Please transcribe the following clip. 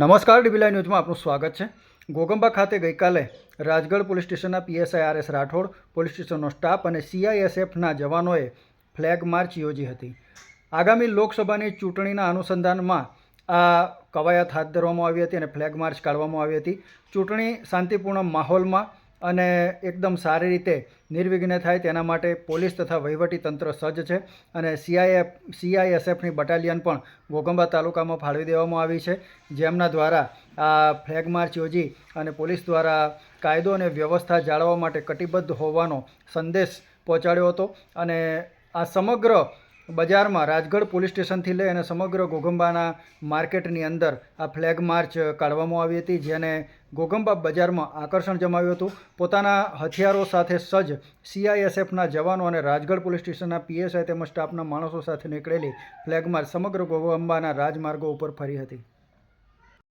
નમસ્કાર ડીબીલાઈ ન્યૂઝમાં આપનું સ્વાગત છે. ગોગંબા ખાતે ગઈકાલે રાજગઢ પોલીસ સ્ટેશનના PSI R S Rathod, police સ્ટેશનનો staff અને સીઆઈએસએફના જવાનોએ ફ્લેગ માર્ચ યોજી હતી. આગામી લોકસભાની ચૂંટણીના અનુસંધાનમાં આ કવાયત હાથ ધરવામાં આવી હતી અને ફ્લેગ માર્ચ કાઢવામાં આવી હતી. ચૂંટણી શાંતિપૂર્ણ માહોલમાં અને એકદમ સારી રીતે નિર્વિઘ્ન થાય તેના માટે પોલીસ તથા તંત્ર સજ્જ છે અને સીઆઈએફ સીઆઈએસએફની બટાલિયન પણ ઘોગંબા તાલુકામાં ફાળવી દેવામાં આવી છે, જેમના દ્વારા આ ફ્લેગ માર્ચ યોજી અને પોલીસ દ્વારા કાયદો અને વ્યવસ્થા જાળવવા માટે કટિબદ્ધ હોવાનો સંદેશ પહોંચાડ્યો હતો. અને આ સમગ્ર બજારમાં રાજગઢ પોલીસ સ્ટેશનથી લઈ અને સમગ્ર ઘોઘંબાના માર્કેટની અંદર આ ફ્લેગ માર્ચ કાઢવામાં આવી હતી, જેને ઘોઘંબા બજારમાં આકર્ષણ જમાવ્યું હતું. પોતાના હથિયારો સાથે સજ્જ સીઆઈએસએફના જવાનો અને રાજગઢ પોલીસ સ્ટેશનના પીએસઆઈ તેમજ સ્ટાફના માણસો સાથે નીકળેલી ફ્લેગ માર્ચ સમગ્ર ઘોઘંબાના રાજમાર્ગો ઉપર ફરી હતી.